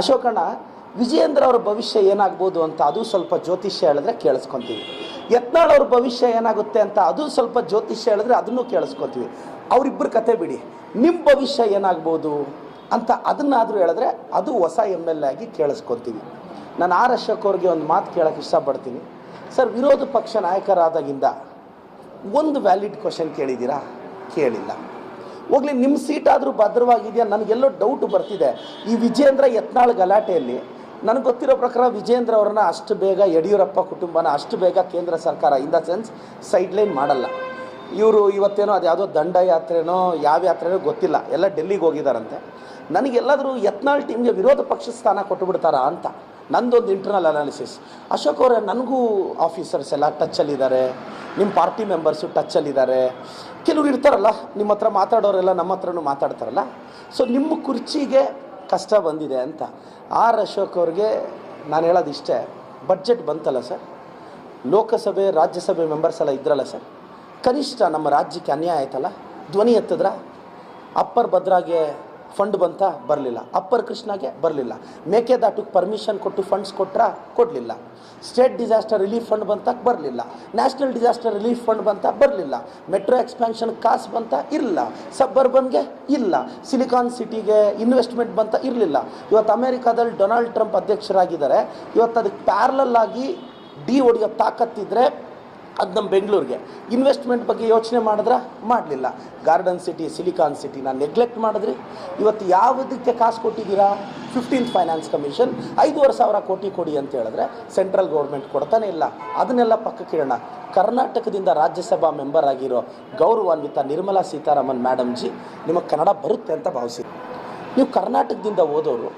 ಅಶೋಕಣ್ಣ ವಿಜಯೇಂದ್ರ ಅವರ ಭವಿಷ್ಯ ಏನಾಗ್ಬೋದು ಅಂತ ಅದು ಸ್ವಲ್ಪ ಜ್ಯೋತಿಷ್ಯ ಹೇಳಿದ್ರೆ ಕೇಳಿಸ್ಕೊಂತೀವಿ. ಯತ್ನಾಳ್ ಅವ್ರ ಭವಿಷ್ಯ ಏನಾಗುತ್ತೆ ಅಂತ ಅದು ಸ್ವಲ್ಪ ಜ್ಯೋತಿಷ್ಯ ಹೇಳಿದ್ರೆ ಅದನ್ನು ಕೇಳಿಸ್ಕೊತೀವಿ. ಅವರಿಬ್ಬರ ಕತೆ ಬಿಡಿ. ನಿಮ್ಮ ಭವಿಷ್ಯ ಏನಾಗ್ಬೋದು ಅಂತ ಅದನ್ನಾದರೂ ಹೇಳಿದ್ರೆ ಅದು ಹೊಸ ಎಂ ಎಲ್ ಎ ಆಗಿ ಕೇಳಿಸ್ಕೊತೀವಿ. ನಾನು ಆರ್ ಅಶೋಕ್ ಅವ್ರಿಗೆ ಒಂದು ಮಾತು ಕೇಳೋಕ್ಕೆ ಇಷ್ಟಪಡ್ತೀನಿ. ಸರ್, ವಿರೋಧ ಪಕ್ಷ ನಾಯಕರಾದಾಗಿಂದ ಒಂದು ವ್ಯಾಲಿಡ್ ಕ್ವಶನ್ ಕೇಳಿದ್ದೀರಾ? ಕೇಳಿಲ್ಲ. ಹೋಗ್ಲಿ ನಿಮ್ಮ ಸೀಟ್ ಆದರೂ ಭದ್ರವಾಗಿದೆಯಾ? ನನಗೆಲ್ಲೋ ಡೌಟ್ ಬರ್ತಿದೆ. ಈ ವಿಜೇಂದ್ರ ಯತ್ನಾಳ್ ಗಲಾಟೆಯಲ್ಲಿ ನನಗೆ ಗೊತ್ತಿರೋ ಪ್ರಕಾರ ವಿಜೇಂದ್ರ ಅವ್ರನ್ನ ಅಷ್ಟು ಬೇಗ ಯಡಿಯೂರಪ್ಪ ಕುಟುಂಬನ ಅಷ್ಟು ಬೇಗ ಕೇಂದ್ರ ಸರ್ಕಾರ ಇನ್ ದ ಸೆನ್ಸ್ ಸೈಡ್ಲೈನ್ ಮಾಡಲ್ಲ. ಇವರು ಇವತ್ತೇನೋ ಅದು ಯಾವುದೋ ದಂಡಯಾತ್ರೆನೋ ಯಾವ ಯಾತ್ರೆನೋ ಗೊತ್ತಿಲ್ಲ. ಎಲ್ಲ ಡೆಲ್ಲಿಗೆ ಹೋಗಿದ್ದಾರಂತೆ ನನಗೆಲ್ಲಾದರೂ ಯತ್ನಾಳ್ ಟೀಮ್ಗೆ ವಿರೋಧ ಪಕ್ಷ ಸ್ಥಾನ ಕೊಟ್ಟುಬಿಡ್ತಾರಾ ಅಂತ ನಂದೊಂದು ಇಂಟರ್ನಲ್ ಅನಾಲಿಸಿಸ್ ಅಶೋಕ್ ಅವರೇ, ನನಗೂ ಆಫೀಸರ್ಸ್ ಎಲ್ಲ ಟಚ್ಚಲ್ಲಿದ್ದಾರೆ ನಿಮ್ಮ ಪಾರ್ಟಿ ಮೆಂಬರ್ಸು ಟಚ್ಚಲ್ಲಿದ್ದಾರೆ ಕೆಲವ್ರು ಇರ್ತಾರಲ್ಲ, ನಿಮ್ಮ ಹತ್ರ ಮಾತಾಡೋರೆಲ್ಲ ನಮ್ಮ ಹತ್ರನು ಮಾತಾಡ್ತಾರಲ್ಲ. ಸೊ ನಿಮ್ಮ ಕುರ್ಚಿಗೆ ಕಷ್ಟ ಬಂದಿದೆ ಅಂತ. ಆರ್ ಅಶೋಕ್ ಅವ್ರಿಗೆ ನಾನು ಹೇಳೋದು ಇಷ್ಟೇ ಬಡ್ಜೆಟ್ ಬಂತಲ್ಲ ಸರ್ ಲೋಕಸಭೆ, ರಾಜ್ಯಸಭೆ ಮೆಂಬರ್ಸ್ ಎಲ್ಲ ಇದ್ರಲ್ಲ ಸರ್ ಕನಿಷ್ಠ ನಮ್ಮ ರಾಜ್ಯಕ್ಕೆ ಅನ್ಯಾಯ ಆಯ್ತಲ್ಲ? ಧ್ವನಿ ಎತ್ತಿದ್ರ? ಅಪ್ಪರ್ ಭದ್ರಾಗೆ ಫಂಡ್ ಬಂತ ಬರಲಿಲ್ಲ. ಅಪ್ಪರ್ ಕೃಷ್ಣಗೆ ಬರಲಿಲ್ಲ. ಮೇಕೆದಾಟಕ್ಕೆ ಪರ್ಮಿಷನ್ ಕೊಟ್ಟು ಫಂಡ್ಸ್ ಕೊಟ್ರ ಕೊಡಲಿಲ್ಲ. ಸ್ಟೇಟ್ ಡಿಸಾಸ್ಟರ್ ರಿಲೀಫ್ ಫಂಡ್ ಬಂತ ಬರಲಿಲ್ಲ. ನ್ಯಾಷನಲ್ ಡಿಸಾಸ್ಟರ್ ರಿಲೀಫ್ ಫಂಡ್ ಬಂತ ಬರಲಿಲ್ಲ. ಮೆಟ್ರೋ ಎಕ್ಸ್ಪ್ಯಾನ್ಷನ್ ಕಾಸು ಬಂತ ಇರಲಿಲ್ಲ. ಸಬ್ಬರ್ಬನ್ಗೆ ಇಲ್ಲ. ಸಿಲಿಕಾನ್ ಸಿಟಿಗೆ ಇನ್ವೆಸ್ಟ್ಮೆಂಟ್ ಬಂತ ಇರಲಿಲ್ಲ. ಇವತ್ತು ಅಮೆರಿಕಾದಲ್ಲಿ ಡೊನಾಲ್ಡ್ ಟ್ರಂಪ್ ಅಧ್ಯಕ್ಷರಾಗಿದ್ದಾರೆ. ಇವತ್ತು ಅದಕ್ಕೆ ಪ್ಯಾರಲಲ್ ಆಗಿ ಡಿ ಒಡೆಯೋ ತಾಕತ್ತಿದ್ರೆ ಅದು ನಮ್ಮ ಬೆಂಗಳೂರಿಗೆ. ಇನ್ವೆಸ್ಟ್ಮೆಂಟ್ ಬಗ್ಗೆ ಯೋಚನೆ ಮಾಡಿದ್ರೆ? ಮಾಡಲಿಲ್ಲ. ಗಾರ್ಡನ್ ಸಿಟಿ ಸಿಲಿಕಾನ್ ಸಿಟಿನ ನೆಗ್ಲೆಕ್ಟ್ ಮಾಡಿದ್ರಿ. ಇವತ್ತು ಯಾವುದಕ್ಕೆ ಕಾಸು ಕೊಟ್ಟಿದ್ದೀರಾ? ಫಿಫ್ಟೀನ್ತ್ ಫೈನಾನ್ಸ್ ಕಮಿಷನ್ ಐದೂವರೆ ಸಾವಿರ ಕೋಟಿ ಕೊಡಿ ಅಂತ ಹೇಳಿದ್ರೆ ಸೆಂಟ್ರಲ್ ಗೌರ್ಮೆಂಟ್ ಕೊಡ್ತಾನೆ ಇಲ್ಲ. ಅದನ್ನೆಲ್ಲ ಪಕ್ಕಕ್ಕೆ ಕರ್ನಾಟಕದಿಂದ ರಾಜ್ಯಸಭಾ ಮೆಂಬರ್ ಆಗಿರೋ ಗೌರವಾನ್ವಿತ ನಿರ್ಮಲಾ ಸೀತಾರಾಮನ್ ಮೇಡಮ್ ಜಿ, ನಿಮಗೆ ಕನ್ನಡ ಬರುತ್ತೆ ಅಂತ ಭಾವಿಸಿ ನೀವು ಕರ್ನಾಟಕದಿಂದ ಓದೋರು,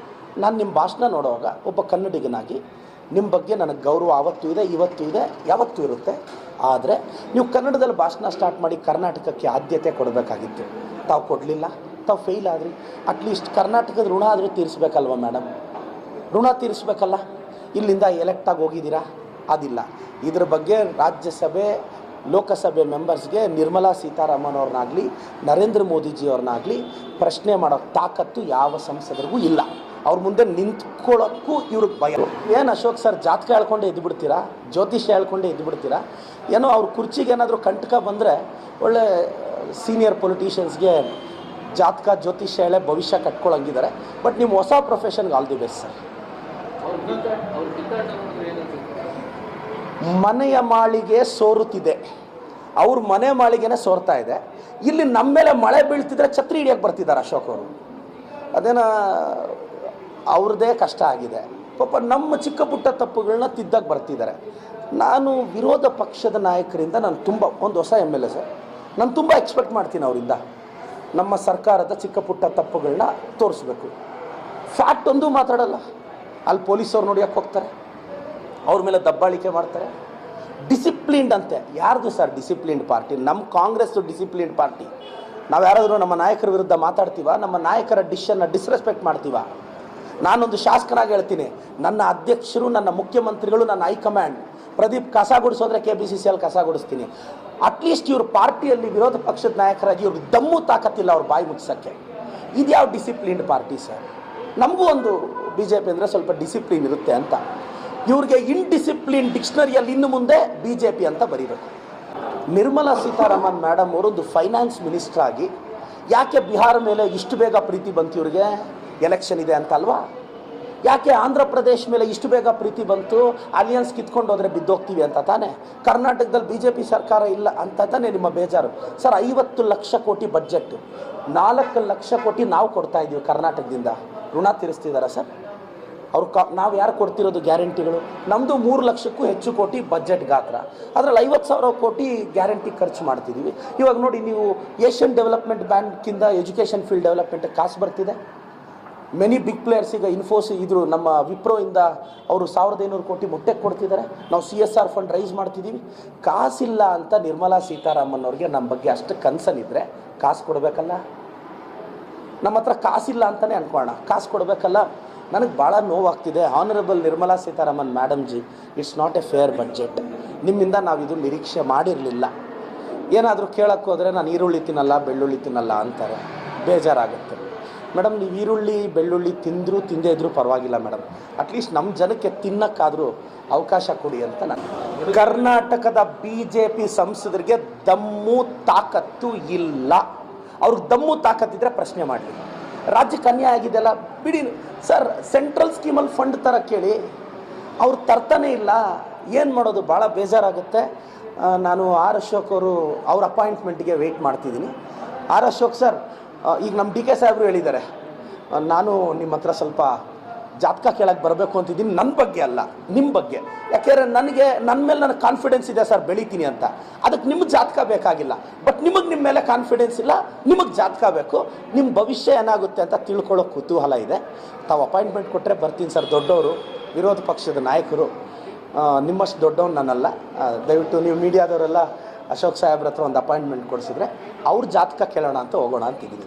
ನಾನು ನಿಮ್ಮ ಭಾಷಣ ನೋಡುವಾಗ ಒಬ್ಬ ಕನ್ನಡಿಗನಾಗಿ ನಿಮ್ಮ ಬಗ್ಗೆ ನನಗೆ ಗೌರವ ಆವತ್ತೂ ಇದೆ, ಇವತ್ತೂ ಇದೆ, ಯಾವತ್ತೂ ಇರುತ್ತೆ. ಆದರೆ ನೀವು ಕನ್ನಡದಲ್ಲಿ ಭಾಷಣ ಸ್ಟಾರ್ಟ್ ಮಾಡಿ ಕರ್ನಾಟಕಕ್ಕೆ ಆದ್ಯತೆ ಕೊಡಬೇಕಾಗಿತ್ತು. ತಾವು ಕೊಡಲಿಲ್ಲ, ತಾವು ಫೇಲ್ ಆದ್ರಿ. ಅಟ್ಲೀಸ್ಟ್ ಕರ್ನಾಟಕದ ಋಣ ಆದರೂ ತೀರಿಸ್ಬೇಕಲ್ವ ಮೇಡಮ್ ಋಣ ತೀರಿಸ್ಬೇಕಲ್ಲ? ಇಲ್ಲಿಂದ ಎಲೆಕ್ಟಾಗಿ ಹೋಗಿದ್ದೀರಾ? ಅದಿಲ್ಲ. ಇದ್ರ ಬಗ್ಗೆ ರಾಜ್ಯಸಭೆ, ಲೋಕಸಭೆ ಮೆಂಬರ್ಸ್ಗೆ ನಿರ್ಮಲಾ ಸೀತಾರಾಮನ್ ಅವ್ರನ್ನಾಗಲಿ, ನರೇಂದ್ರ ಮೋದಿಜಿ ಅವ್ರನ್ನಾಗಲಿ ಪ್ರಶ್ನೆ ಮಾಡೋ ತಾಕತ್ತು ಯಾವ ಸಂಸದರಿಗೂ ಇಲ್ಲ. ಅವ್ರ ಮುಂದೆ ನಿಂತ್ಕೊಳ್ಳೋಕ್ಕೂ ಇವ್ರಿಗೆ ಭಯ. ಏನು ಅಶೋಕ್ ಸರ್, ಜಾತಕ ಹೇಳ್ಕೊಂಡೆ ಎದ್ದು ಬಿಡ್ತೀರಾ ಜ್ಯೋತಿಷ್ಯ ಹೇಳ್ಕೊಂಡೆ ಎದ್ದು ಬಿಡ್ತೀರಾ ಏನೋ ಅವ್ರ ಕುರ್ಚಿಗೆ ಏನಾದರೂ ಕಂಟಕ ಬಂದರೆ ಒಳ್ಳೆ ಸೀನಿಯರ್ ಪೊಲಿಟಿಷಿಯನ್ಸ್ಗೆ ಜಾತಕ, ಜ್ಯೋತಿಷ್ಯ ಹೇಳೇ ಭವಿಷ್ಯ ಕಟ್ಕೊಳ್ಳಂಗಿದ್ದಾರೆ ಬಟ್ ನಿಮ್ಮ ಹೊಸ ಪ್ರೊಫೆಷನ್ಗೆ ಆಲ್ ದಿ ಬೆಸ್ಟ್ ಸರ್ ಮನೆಯ ಮಾಳಿಗೆ ಸೋರುತ್ತಿದೆ. ಅವ್ರ ಮನೆ ಮಾಳಿಗೆನೇ ಸೋರ್ತಾ ಇದೆ. ಇಲ್ಲಿ ನಮ್ಮ ಮೇಲೆ ಮಳೆ ಬೀಳ್ತಿದ್ರೆ ಛತ್ರಿ ಹಿಡಿಯಕ್ಕೆ ಬರ್ತಿದ್ದಾರೆ ಅಶೋಕ್ ಅವರು. ಅದೇನ ಅವ್ರದ್ದೇ ಕಷ್ಟ ಆಗಿದೆ. ಪಾಪ ನಮ್ಮ ಚಿಕ್ಕ ಪುಟ್ಟ ತಪ್ಪುಗಳನ್ನ ತಿದ್ದಕ್ಕೆ ಬರ್ತಿದ್ದಾರೆ. ನಾನು ವಿರೋಧ ಪಕ್ಷದ ನಾಯಕರಿಂದ ನಾನು ತುಂಬ, ಒಂದು ಹೊಸ ಎಂ ಎಲ್ ಎ ಸರ್. ನಾನು ತುಂಬ ಎಕ್ಸ್ಪೆಕ್ಟ್ ಮಾಡ್ತೀನಿ ಅವರಿಂದ. ನಮ್ಮ ಸರ್ಕಾರದ ಚಿಕ್ಕ ಪುಟ್ಟ ತಪ್ಪುಗಳನ್ನ ತೋರಿಸ್ಬೇಕು. ಫ್ಯಾಕ್ಟ್ ಒಂದು ಮಾತಾಡಲ್ಲ. ಅಲ್ಲಿ ಪೊಲೀಸವ್ರು ನೋಡಿಯಕ್ಕೆ ಹೋಗ್ತಾರೆ? ಅವ್ರ ಮೇಲೆ ದಬ್ಬಾಳಿಕೆ ಮಾಡ್ತಾರೆ. ಡಿಸಿಪ್ಲಿನ್ಡ್ ಅಂತೆ. ಯಾರ್ದು ಸರ್ ಡಿಸಿಪ್ಲಿನ್ಡ್ ಪಾರ್ಟಿ ನಮ್ಮ ಕಾಂಗ್ರೆಸ್ದು ಡಿಸಿಪ್ಲಿನ್ಡ್ ಪಾರ್ಟಿ ನಾವು ಯಾರಾದರೂ ನಮ್ಮ ನಾಯಕರ ವಿರುದ್ಧ ಮಾತಾಡ್ತೀವ? ನಮ್ಮ ನಾಯಕರ ಡಿಶನ್ನು ಡಿಸ್ರೆಸ್ಪೆಕ್ಟ್ ಮಾಡ್ತೀವ? ನಾನೊಂದು ಶಾಸಕನಾಗಿ ಹೇಳ್ತೀನಿ. ನನ್ನ ಅಧ್ಯಕ್ಷರು, ನನ್ನ ಮುಖ್ಯಮಂತ್ರಿಗಳು, ನನ್ನ ಹೈಕಮಾಂಡ್ ಪ್ರದೀಪ್ ಕಸ ಗುಡಿಸೋದ್ರೆ ಕೆ ಬಿ ಸಿ ಸಿ ಅಲ್ಲಿ ಕಸ ಗುಡಿಸ್ತೀನಿ ಅಟ್ಲೀಸ್ಟ್ ಇವ್ರ ಪಾರ್ಟಿಯಲ್ಲಿ ವಿರೋಧ ಪಕ್ಷದ ನಾಯಕರಾಗಿ ಇವ್ರಿಗೆ ದಮ್ಮು ತಾಕತ್ತಿಲ್ಲ ಅವ್ರ ಬಾಯಿ ಮುಗಿಸೋಕ್ಕೆ ಇದು ಯಾವ ಡಿಸಿಪ್ಲಿನ್ಡ್ ಪಾರ್ಟಿ ಸರ್? ನಮಗೂ ಒಂದು ಬಿ ಜೆ ಪಿ ಅಂದರೆ ಸ್ವಲ್ಪ ಡಿಸಿಪ್ಲಿನ್ ಇರುತ್ತೆ ಅಂತ. ಇವ್ರಿಗೆ ಇನ್ಡಿಸಿಪ್ಲಿನ್ ಡಿಕ್ಷನರಿಯಲ್ಲಿ ಇನ್ನು ಮುಂದೆ ಬಿ ಜೆ ಪಿ ಅಂತ ಬರೀಬೇಕು. ನಿರ್ಮಲಾ ಸೀತಾರಾಮನ್ ಮೇಡಮ್ ಅವರೊಂದು ಫೈನಾನ್ಸ್ ಮಿನಿಸ್ಟರ್ ಆಗಿ, ಯಾಕೆ ಬಿಹಾರ ಮೇಲೆ ಇಷ್ಟು ಬೇಗ ಪ್ರೀತಿ ಬಂತು ಇವ್ರಿಗೆ? ಎಲೆಕ್ಷನ್ ಇದೆ ಅಂತ ಅಲ್ವಾ ಯಾಕೆ ಆಂಧ್ರ ಪ್ರದೇಶ ಮೇಲೆ ಇಷ್ಟು ಬೇಗ ಪ್ರೀತಿ ಬಂತು ಅಲಿಯನ್ಸ್ ಕಿತ್ಕೊಂಡು ಹೋದ್ರೆ ಬಿದ್ದೋಗ್ತೀವಿ ಅಂತ ತಾನೆ? ಕರ್ನಾಟಕದಲ್ಲಿ ಬಿ ಜೆ ಪಿ ಸರ್ಕಾರ ಇಲ್ಲ ಅಂತ ತಾನೆ ನಿಮ್ಮ ಬೇಜಾರು? ಸರ್, ಐವತ್ತು ಲಕ್ಷ ಕೋಟಿ ಬಜೆಟ್ ನಾಲ್ಕು ಲಕ್ಷ ಕೋಟಿ ನಾವು ಕೊಡ್ತಾ ಇದ್ದೀವಿ ಕರ್ನಾಟಕದಿಂದ. ಋಣ ತೀರಿಸ್ತಿದ್ದಾರಾ ಸರ್? ಅವ್ರು ಕ ನಾವು ಯಾರು ಕೊಡ್ತಿರೋದು ಗ್ಯಾರಂಟಿಗಳು? ನಮ್ಮದು ಮೂರು ಲಕ್ಷಕ್ಕೂ ಹೆಚ್ಚು ಕೋಟಿ ಬಜೆಟ್ ಗಾತ್ರ. ಅದರಲ್ಲಿ ಐವತ್ತು ಸಾವಿರ ಕೋಟಿ ಗ್ಯಾರಂಟಿ ಖರ್ಚು ಮಾಡ್ತಿದ್ದೀವಿ ಇವಾಗ ನೋಡಿ ನೀವು ಏಷ್ಯನ್ ಡೆವಲಪ್ಮೆಂಟ್ ಬ್ಯಾಂಕಿಂದ ಎಜುಕೇಷನ್ ಫೀಲ್ಡ್ ಡೆವಲಪ್ಮೆಂಟ್ ಕಾಸು ಬರ್ತಿದೆ? ಮೆನಿ ಬಿಗ್ ಪ್ಲೇಯರ್ಸ್ ಈಗ ಇನ್ಫೋಸಿ ಇದ್ರು, ನಮ್ಮ ವಿಪ್ರೋಯಿಂದ ಅವರು ಸಾವಿರದ ಐನೂರು ಕೋಟಿ ಮೊಟ್ಟೆಗೆ ಕೊಡ್ತಿದ್ದಾರೆ. ನಾವು C S R fund raise ಮಾಡ್ತಿದ್ದೀವಿ. ಕಾಸಿಲ್ಲ ಅಂತ ನಿರ್ಮಲಾ ಸೀತಾರಾಮನ್ ಅವ್ರಿಗೆ ನಮ್ಮ ಬಗ್ಗೆ ಅಷ್ಟು ಕನ್ಸನ್ ಇದ್ದರೆ ಕಾಸು ಕೊಡಬೇಕಲ್ಲ? ನಮ್ಮ ಹತ್ರ ಕಾಸಿಲ್ಲ ಅಂತಲೇ ಅನ್ಕೋಣ ಕಾಸು ಕೊಡಬೇಕಲ್ಲ? ನನಗೆ ಭಾಳ ನೋವಾಗ್ತಿದೆ. Honourable Nirmala Sitharaman madam ji it's not a fair budget ನಿಮ್ಮಿಂದ ನಾವು ಇದು ನಿರೀಕ್ಷೆ ಮಾಡಿರಲಿಲ್ಲ. ಏನಾದರೂ ಕೇಳೋಕ್ಕೋದ್ರೆ ನಾನು ಈರುಳ್ಳಿ ತಿನ್ನಲ್ಲ, ಬೆಳ್ಳುಳ್ಳಿ ತಿನ್ನಲ್ಲ ಅಂತಾರೆ. ಬೇಜಾರಾಗುತ್ತೆ. ಮೇಡಮ್, ನೀವು ಈರುಳ್ಳಿ, ಬೆಳ್ಳುಳ್ಳಿ ತಿಂದರೂ ತಿಂದೇ ಇದ್ರೂ ಪರವಾಗಿಲ್ಲ ಮೇಡಮ್. ಅಟ್ಲೀಸ್ಟ್ ನಮ್ಮ ಜನಕ್ಕೆ ತಿನ್ನಕ್ಕಾದರೂ ಅವಕಾಶ ಕೊಡಿ ಅಂತ ನಾನು ಕರ್ನಾಟಕದ ಬಿ ಜೆ ಪಿ ಸಂಸದರಿಗೆ ದಮ್ಮು ತಾಕತ್ತು ಇಲ್ಲ. ಅವ್ರಿಗೆ ದಮ್ಮು ತಾಕತ್ತಿದ್ರೆ ಪ್ರಶ್ನೆ ಮಾಡಲಿ. ರಾಜ್ಯಕ್ಕೆ ಅನ್ಯಾಯ ಆಗಿದೆಯಲ್ಲ, ಬಿಡಿ. ಸರ್ ಸೆಂಟ್ರಲ್ ಸ್ಕೀಮಲ್ಲಿ ಫಂಡ್ ಥರ ಕೇಳಿ. ಅವ್ರು ತರ್ತಾನೆ ಇಲ್ಲ. ಏನು ಮಾಡೋದು? ಭಾಳ ಬೇಜಾರಾಗುತ್ತೆ. ನಾನು ಆರ್ ಅಶೋಕ್ ಅವರು, ಅವ್ರ ಅಪಾಯಿಂಟ್ಮೆಂಟ್ಗೆ ವೆಯ್ಟ್ ಮಾಡ್ತಿದ್ದೀನಿ. ಆರ್ ಅಶೋಕ್ ಸರ್ ಈಗ ನಮ್ಮ ಡಿ ಕೆ ಸಾಹೇಬರು ಹೇಳಿದ್ದಾರೆ. ನಾನು ನಿಮ್ಮ ಹತ್ರ ಸ್ವಲ್ಪ ಜಾತಕ ಕೇಳಕ್ಕೆ ಬರಬೇಕು ಅಂತಿದ್ದೀನಿ. ನನ್ನ ಬಗ್ಗೆ ಅಲ್ಲ ನಿಮ್ಮ ಬಗ್ಗೆ. ಯಾಕೆಂದರೆ ನನಗೆ ನನ್ನ ಮೇಲೆ ನನಗೆ ಕಾನ್ಫಿಡೆನ್ಸ್ ಇದೆ ಸರ್ ಬೆಳಿತೀನಿ ಅಂತ. ಅದಕ್ಕೆ ನಿಮ್ಗೆ ಜಾತಕ ಬೇಕಾಗಿಲ್ಲ. ಬಟ್ ನಿಮಗೆ ನಿಮ್ಮ ಮೇಲೆ ಕಾನ್ಫಿಡೆನ್ಸ್ ಇಲ್ಲ ನಿಮಗೆ ಜಾತಕ ಬೇಕು. ನಿಮ್ಮ ಭವಿಷ್ಯ ಏನಾಗುತ್ತೆ ಅಂತ ತಿಳ್ಕೊಳ್ಳೋ ಕುತೂಹಲ ಇದೆ. ತಾವು ಅಪಾಯಿಂಟ್ಮೆಂಟ್ ಕೊಟ್ಟರೆ ಬರ್ತೀನಿ ಸರ್. ದೊಡ್ಡವರು ವಿರೋಧ ಪಕ್ಷದ ನಾಯಕರು ನಿಮ್ಮಷ್ಟು ದೊಡ್ಡವ್ರು ನಾನಲ್ಲ ಆ, ದಯವಿಟ್ಟು ನೀವು ಮೀಡಿಯಾದವರೆಲ್ಲ ಅಶೋಕ್ ಸಾಹೇಬ್ರ ಹತ್ರ ಒಂದು ಅಪಾಯಿಂಟ್ಮೆಂಟ್ ಕೊಡಿಸಿದ್ರೆ ಅವ್ರ ಜಾತಕ ಕೇಳೋಣ ಅಂತ ಹೋಗೋಣ ಅಂತಿದ್ದೀನಿ